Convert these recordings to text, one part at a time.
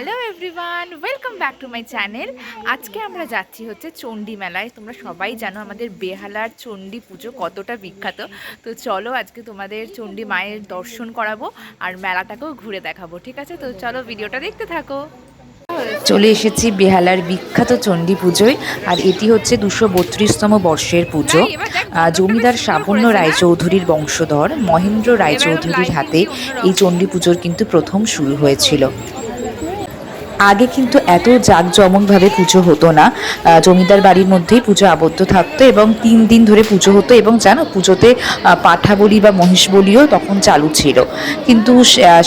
Hello everyone welcome back to my channel আজকে আমরা যাচ্ছি হচ্ছে চণ্ডী মেলায়। তোমরা সবাই জানো আমাদের বেহালার চণ্ডী পুজো কতটা বিখ্যাত। তো চলো আজকে তোমাদের চণ্ডী মায়ের দর্শন করাবো আর মেলাটাকেও ঘুরে দেখাবো ঠিক আছে? তো চলো ভিডিওটা দেখতে থাকো। চলে এসেছি বেহালার বিখ্যাত চণ্ডী পুজোয় আর এটি হচ্ছে দুশো বত্রিশতম বর্ষের পুজো। আহ, জমিদার শ্রাবণ্য রায়চৌধুরীর বংশধর মহেন্দ্র রায়চৌধুরীর হাতে এই চণ্ডী পুজোর কিন্তু প্রথম শুরু হয়েছিল। আগে কিন্তু এত জাঁকজমকভাবে পুজো হতো না। জমিদার বাড়ির মধ্যেই পুজো আবদ্ধ থাকতো এবং তিন দিন ধরে পুজো হতো এবং জানো, পুজোতে পাঠা বলি বা মহিষ বলিও তখন চালু ছিল। কিন্তু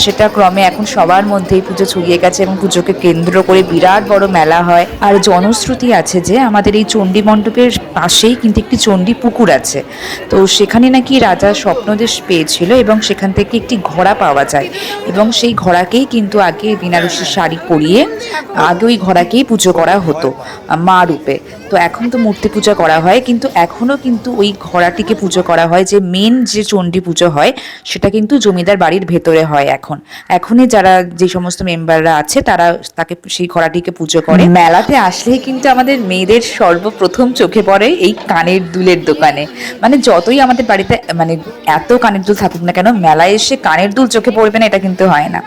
সেটা ক্রমে এখন সবার মধ্যেই পুজো ছড়িয়ে গেছে এবং পুজোকে কেন্দ্র করে বিরাট বড় মেলা হয়। আর জনশ্রুতি আছে যে, আমাদের এই চণ্ডী মণ্ডপের পাশেই কিন্তু একটি চণ্ডী পুকুর আছে। তো সেখানে নাকি রাজা স্বপ্নদেশ পেয়েছিল এবং সেখান থেকে একটি ঘোড়া পাওয়া যায়। এবং সেই ঘোড়াকেই কিন্তু আগে বিনারসি শাড়ি পরিয়ে আগে ওই ঘোড়াকেই পুজো করা হতো, মা রূপে। তো এখন তো মূর্তি পূজা করা হয়, কিন্তু এখনও কিন্তু ওই ঘোড়াটিকে পুজো করা হয়, যে মেন যে চণ্ডী পুজো হয়, সেটা কিন্তু জমিদার বাড়ির ভেতরে হয় এখন। এখনই যারা যে সমস্ত মেম্বাররা আছে, তারা তাকে সেই ঘোড়াটিকে পুজো করে। মেলাতে আসলেই কিন্তু আমাদের মেয়েদের সর্বপ্রথম চোখে পড়ে এই কানের দুলের দোকানে। মানে যতই আমাদের বাড়িতে মানে এত কানের দুল থাকুক না কেন, মেলায় এসে কানের দুল চোখে পড়বে না, এটা কিন্তু হয় না।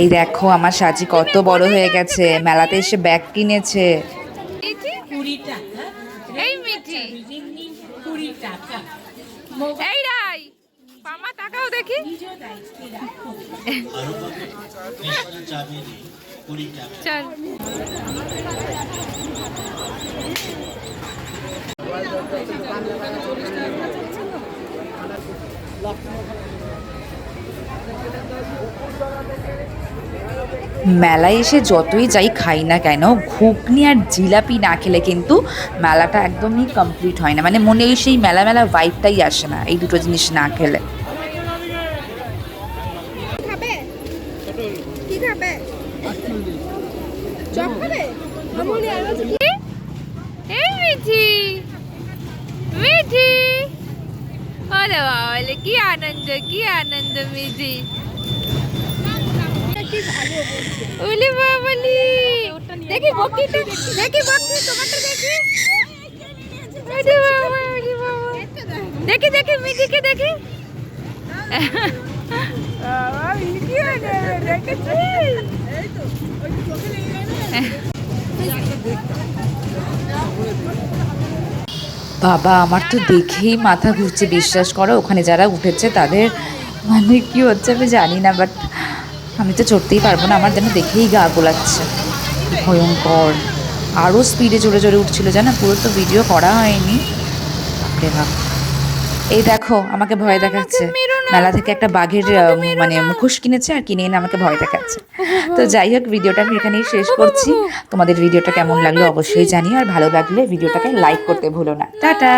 এই দেখো আমার সাজি কত বড় হয়ে গেছে। মেলাতে এসে ব্যাগ কিনেছে। এই মিঠি। রাই পামা টাকাও দেখি। মেলায় এসে যতই যাই খাই না কেন ঘুগনি আর জিলাপি না খেলে কিন্তু মেলাটা একদমই কমপ্লিট হয় না। মানে মনে হয় সেই মেলা মেলা ভাইবটাই আসে না এই দুটো জিনিস না খেলে। খাবে? কি খাবে? চপ খাবে? আমুলি ওলে বাবালি। দেখি বকিটা দেখি বকি তোমারটা দেখি। বাবা বাবা। দেখি দেখি দেখি। বাবা কি দেখেছি? এই তো ওই চোখে লেগে গেল বাবা আমার তো দেখেই মাথা ঘুরছে বিশ্বাস করো ওখানে যারা উঠেছে তাদের মানে কি হচ্ছে আমি জানি না বাট আমি তো চড়তেই পারব না আমার যেন দেখেই গা গোলাচ্ছে। ভয়ঙ্কর। আরও স্পিডে জোরে জোরে উঠছিল জানো? পুরো তো ভিডিও করা হয়নি। বাপরে বাপ। এই দেখো আমাকে ভয় দেখাচ্ছে। মেলা থেকে একটা বাঘের মানে মুখোশ কিনেছে আর কিনে এনে আমাকে ভয় দেখাচ্ছে। তো যাই হোক ভিডিওটা আমি এখানেই শেষ করছি। তোমাদের ভিডিওটা কেমন লাগল অবশ্যই জানিও আর ভালো লাগলে ভিডিওটাকে লাইক করতে ভুলো না। টাটা।